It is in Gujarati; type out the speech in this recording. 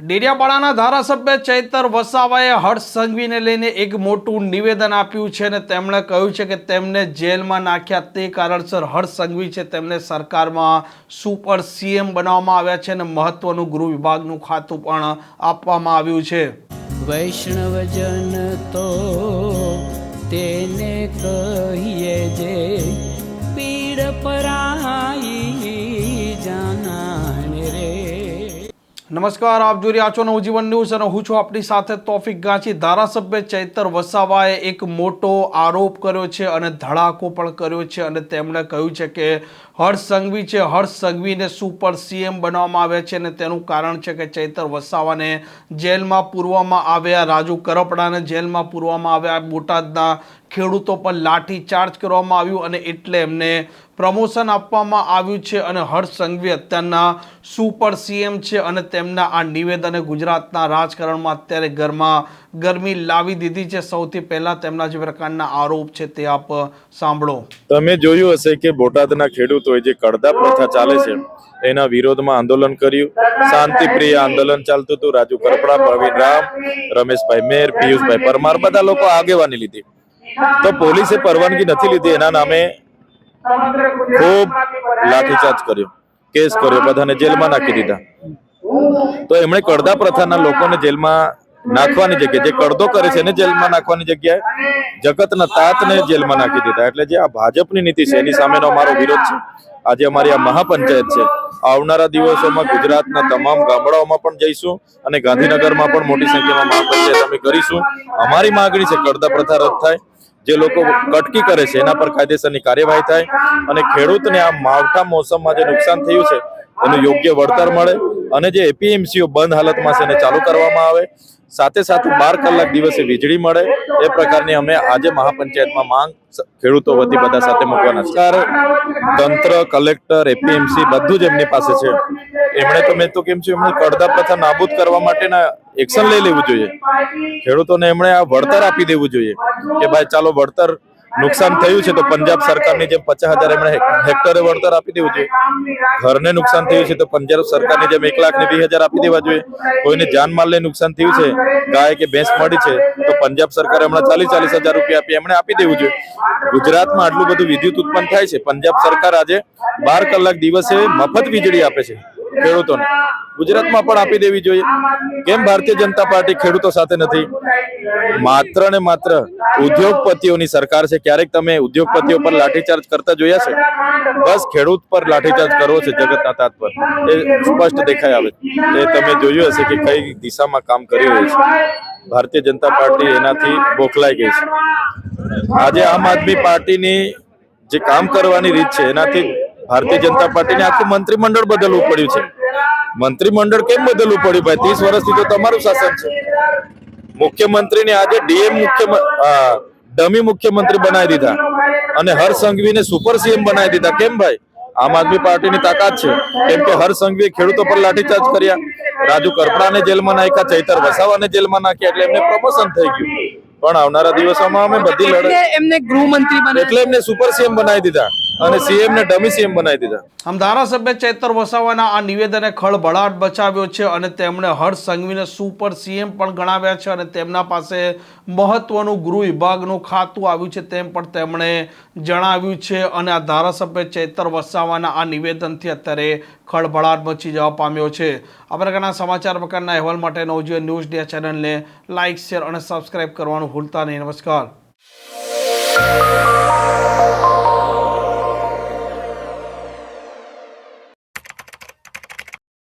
ડેડિયાપાડાના ધારાસભ્ય ચૈતર વસાવાએ હર્ષ સંઘવીને લઈને એક મોટું નિવેદન આપ્યું છે અને તેમણે કહ્યું છે કે તેમને જેલમાં નાખ્યા તે કારણસર હર્ષ સંઘવી છે તેમને સરકારમાં સુપર સીએમ બનાવવામાં આવ્યા છે અને મહત્વનું ગૃહ વિભાગનું ખાતું પણ આપવામાં આવ્યું છે. વૈષ્ણવજન તો તેને કહીએ જે પીડ પરાઈ નમસ્કાર, આપ જોઈ રહ્યા છો નવજીવન ન્યૂઝ અને હું છું આપણી સાથે તોફિક ગાંચી. ધારાસભ્ય ચૈતર વસાવાએ એક મોટો આરોપ કર્યો છે અને ધડાકો પણ કર્યો છે અને તેમણે કહ્યું છે કે હર્ષ સંઘવી છે. હર્ષ સંઘવીને સુપર સીએમ બનાવવામાં આવ્યા છે અને તેનું કારણ છે કે ચૈતર વસાવાને જેલમાં પૂરવામાં આવ્યા રાજુ કરપડાને જેલમાં પૂરવામાં આવ્યા. બોટાદના ખેડૂતો પર લાઠી ચાર્જ કરવામાં આવ્યું અને એટલે એમને પ્રમોશન આપવામાં આવ્યું છે અને હર્ષ સંઘવી અત્યારના સુપર સીએમ છે અને તેમના આ નિવેદને ગુજરાતના રાજકારણમાં અત્યારે ઘરમાં ગરમી લાવી દીધી છે. સૌથી પહેલા તેમના જે પ્રકારના આરોપ છે તે આપ સાંભળો. તમે જોયું હશે કે બોટાદના ખેડૂતોએ જે કડદા પ્રથા ચાલે છે, એના વિરોધમાં આંદોલન કર્યું. શાંતિપ્રિય આંદોલન ચાલતું હતું. રાજુ કરપડા, પ્રવીણ રામ, રમેશભાઈ મેર, પિયુષભાઈ પરમાર, બધા લોકો આગેવાની લીધી. તો પોલીસે પરવાનગી નથી લીધી. એના નામે ખૂબ લાઠીચાર્જ કર્યો. કેસ કર્યો. બધાને જેલમાં નાખી દીધા. તો એમણે કડદા પ્રથાના લોકોને જેલમાં નાખવાની જગ્યાએ, જે કડદો કરે છે એને જેલમાં નાખવાની જગ્યાએ જગતના તાતને જેલમાં નાખી દીધા. એટલે જે આ ભાજપની નીતિ છે, એની સામેનો અમારો વિરોધ છે. આજે અમારી આ મહાપંચાયત છે. આવનારા દિવસોમાં ગુજરાતના તમામ ગામડાઓમાં પણ જઈશું અને ગાંધીનગરમાં પણ મોટી સંખ્યામાં મહાપંચાયત અમે કરીશું. અમારી માંગણી છે, કડદા પ્રથા રદ થાય. જે લોકો કટકી કરે છે, એના પર કાયદેસરની કાર્યવાહી થાય અને ખેડૂતને આ માવઠા મોસમમાં જે નુકસાન થયું છે, એનું યોગ્ય વળતર મળે અને જે એપીએમસીઓ બંધ હાલતમાં છે, એને ચાલુ કરવામાં આવે. સાથે સાથે બાર કલાક દિવસે વીજળી મળે. એ પ્રકારની અમે આજે મહાપંચાયતમાં માંગ ખેડૂતો વતી બધા સાથે મૂકવાના છે. તંત્ર કલેક્ટર એપીએમસી બધું જ એમની પાસે છે. એમણે તો મેં તો કેમ છું એમણે કડદા પ્રથા નાબૂદ કરવા માટેના એક્શન લઈ લેવું જોઈએ. ખેડૂતોને એમણે આ વળતર આપી દેવું જોઈએ કે ભાઈ ચાલો વળતર નુકસાન થયું છે તો પંજાબ સરકારની જેમ પચાસ હજાર એમણે હેક્ટરે વળતર આપી દેવું જોઈએ. ઘરને નુકસાન થયું છે તો પંજાબ સરકારની જેમ એક લાખ ને વીસ હજાર આપી દેવા જોઈએ. કોઈને જાનમાલને નુકસાન થયું છે, ગાય કે ભેંસ મળી છે, તો પંજાબ સરકારે હમણાં ચાલીસ ચાલીસ હજાર રૂપિયા આપી એમણે આપી દેવું જોઈએ. ગુજરાતમાં આટલું બધું વિદ્યુત ઉત્પન્ન થાય છે. પંજાબ સરકાર આજે બાર કલાક દિવસે મફત વીજળી આપે છે. ખેડૂતોને. ગુજરાતમાં પણ આપી દેવી જોઈએ. કેમ? ભારતીય જનતા પાર્ટી ખેડૂતો સાથે નથી. માત્ર ને માત્ર ઉદ્યોગપતિઓની સરકાર છે. ક્યારેક તમે ઉદ્યોગપતિઓ પર લાઠીચાર્જ કરતા જોયા છે? બસ ખેડૂત પર લાઠીચાર્જ કરવો છે જગતના તાત પર. એ સ્પષ્ટ દેખાઈ આવે એ તમે જોયું હશે કે કઈ દિશામાં કામ કરી હોય છે. ભારતીય જનતા પાર્ટી એનાથી બોખલાઈ ગઈ છે. આજે આમ આદમી પાર્ટીની જે કામ કરવાની રીત છે, એનાથી ભારતીય જનતા પાર્ટીને આખું મંત્રીમંડળ બદલવું પડ્યું છે. મંત્રીમંડળ કેમ બદલવું પડ્યું ભાઈ? ત્રીસ વર્ષથી તો તમારું શાસન છે. મુખ્યમંત્રીને આજે ડીએમ મુખ્ય ડમી મુખ્યમંત્રી બનાવી દીધા અને હર્ષ સંઘવીને સુપર સીએમ બનાવી દીધા. કેમ ભાઈ? આમ આદમી પાર્ટીની તાકાત છે. કેમ કે હર્ષ સંઘવીએ ખેડૂતો પર લાઠીચાર્જ કર્યા. રાજુ કરપડાને જેલમાં નાખ્યા ચૈતર વસાવાને જેલમાં નાખ્યા એટલે એમને પ્રમોશન થઈ ગયું. પણ આવનારા દિવસોમાં અમે બધી લડત એમને ગૃહમંત્રી એટલે એમને સુપર સીએમ બનાવી દીધા. અને સીએમ ને ડમી સીએમ બનાવી દીધા. આમ ધારાસભ્ય ચેતર વસાવાના આ નિવેદને ખળભળાટ બચાવ્યો છે અને તેમણે હર્ષ સંઘવીને સુપર સીએમ પણ ગણાવ્યા છે અને તેમના પાસે મહત્વનું ગૃહ વિભાગનું ખાતું આવ્યું છે તેમ પણ તેમણે જણાવ્યું છે અને આ ધારાસભ્ય ચેતર વસાવાના આ નિવેદનથી અત્યારે ખળભળાટ મચી જવા પામ્યો છે. આ પ્રકારના સમાચાર પ્રકારના અહેવાલ માટે નવજીવન ન્યૂઝ ડે ચેનલને લાઇક શેર અને સબસ્ક્રાઇબ કરવાનું ભૂલતા નહીં. નમસ્કાર.